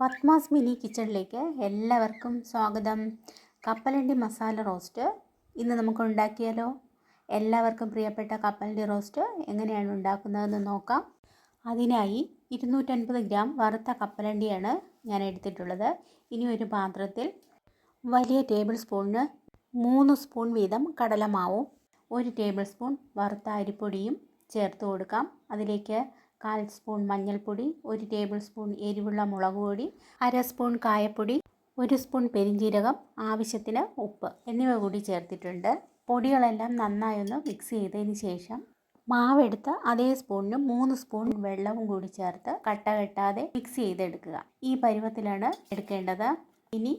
Padmas mini കിച്ചണിലേക്ക് എല്ലാവർക്കും സ്വാഗതം. കപ്പലണ്ടി മസാല റോസ്റ്റ് ഇന്ന് നമുക്ക് ഉണ്ടാക്കിയാലോ? എല്ലാവർക്കും പ്രിയപ്പെട്ട കപ്പലണ്ടി റോസ്റ്റ് എങ്ങനെയാണ് ഉണ്ടാക്കുന്നതെന്ന് നോക്കാം. അതിനായി ഇരുന്നൂറ്റൻപത് ഗ്രാം വറുത്ത കപ്പലണ്ടിയാണ് ഞാൻ എടുത്തിട്ടുള്ളത്. ഇനി ഒരു പാത്രത്തിൽ വലിയ ടേബിൾ സ്പൂണിന് മൂന്ന് സ്പൂൺ വീതം കടലമാവും ഒരു ടേബിൾ സ്പൂൺ വറുത്ത അരിപ്പൊടിയും ചേർത്ത് കൊടുക്കാം. അതിലേക്ക് കാൽ സ്പൂൺ മഞ്ഞൾപ്പൊടി ഒരു ടേബിൾ സ്പൂൺ എരിവുള്ള മുളക് പൊടി അര സ്പൂൺ കായപ്പൊടി ഒരു സ്പൂൺ പെരിഞ്ജീരകം ആവശ്യത്തിന് ഉപ്പ് എന്നിവ കൂടി ചേർത്തിട്ടുണ്ട്. പൊടികളെല്ലാം നന്നായൊന്ന് മിക്സ് ചെയ്തതിന് ശേഷം മാവെടുത്ത് അതേ സ്പൂണിന് മൂന്ന് സ്പൂൺ വെള്ളവും കൂടി ചേർത്ത് കട്ട കെട്ടാതെ മിക്സ് ചെയ്തെടുക്കുക. ഈ പരുവത്തിലാണ് എടുക്കേണ്ടത്. ഇനി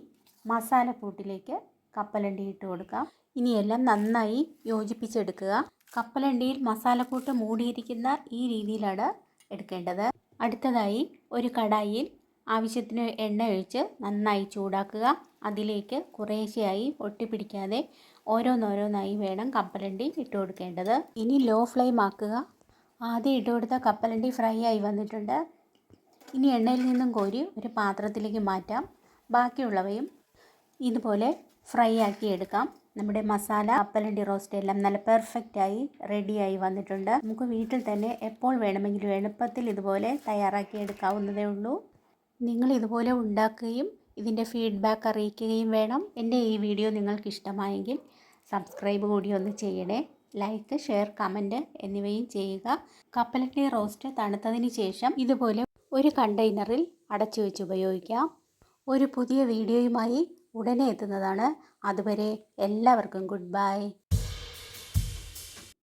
മസാലക്കൂട്ടിലേക്ക് കപ്പലണ്ടി ഇട്ട് കൊടുക്കാം. ഇനിയെല്ലാം നന്നായി യോജിപ്പിച്ചെടുക്കുക. കപ്പലണ്ടിയിൽ മസാലക്കൂട്ട് മൂടിയിരിക്കുന്ന ഈ രീതിയിലാണ് എടുക്കേണ്ടത്. അടുത്തതായി ഒരു കടായിൽ ആവശ്യത്തിന് എണ്ണ ഒഴിച്ച് നന്നായി ചൂടാക്കുക. അതിലേക്ക് കുറേശ്ശെയായി ഒട്ടിപ്പിടിക്കാതെ ഓരോന്നോരോന്നായി വേണം കപ്പലണ്ടി ഇട്ട് കൊടുക്കേണ്ടത്. ഇനി ലോ ഫ്ലെയിം ആക്കുക. ആദ്യം ഇട്ട് കൊടുത്ത കപ്പലണ്ടി ഫ്രൈ ആയി വന്നിട്ടുണ്ട്. ഇനി എണ്ണയിൽ നിന്നും കോരി ഒരു പാത്രത്തിലേക്ക് മാറ്റാം. ബാക്കിയുള്ളവയും ഇതുപോലെ ഫ്രൈ ആക്കി എടുക്കാം. നമ്മുടെ മസാല അപ്പലണ്ടി റോസ്റ്റ് എല്ലാം നല്ല പെർഫെക്റ്റായി റെഡിയായി വന്നിട്ടുണ്ട്. നമുക്ക് വീട്ടിൽ തന്നെ എപ്പോൾ വേണമെങ്കിലും എളുപ്പത്തിൽ ഇതുപോലെ തയ്യാറാക്കി എടുക്കാവുന്നതേ ഉള്ളൂ. നിങ്ങൾ ഇതുപോലെ ഉണ്ടാക്കുകയും ഇതിന്റെ ഫീഡ്ബാക്ക് അറിയിക്കുകയും വേണം. എന്റെ ഈ വീഡിയോ നിങ്ങൾക്ക് ഇഷ്ടമായെങ്കിൽ സബ്സ്ക്രൈബ് കൂടി ഒന്ന് ചെയ്യണേ. ലൈക്ക് ഷെയർ കമന്റ് എന്നിവയും ചെയ്യുക. കപ്പലണ്ടി റോസ്റ്റ് തണുത്തതിന് ശേഷം ഇതുപോലെ ഒരു കണ്ടെയ്നറിൽ അടച്ചു വെച്ച് ഉപയോഗിക്കാം. ഒരു പുതിയ വീഡിയോയുമായി ഉടനെ എത്തുന്നതാണ്. അതുവരെ എല്ലാവർക്കും ഗുഡ് ബൈ.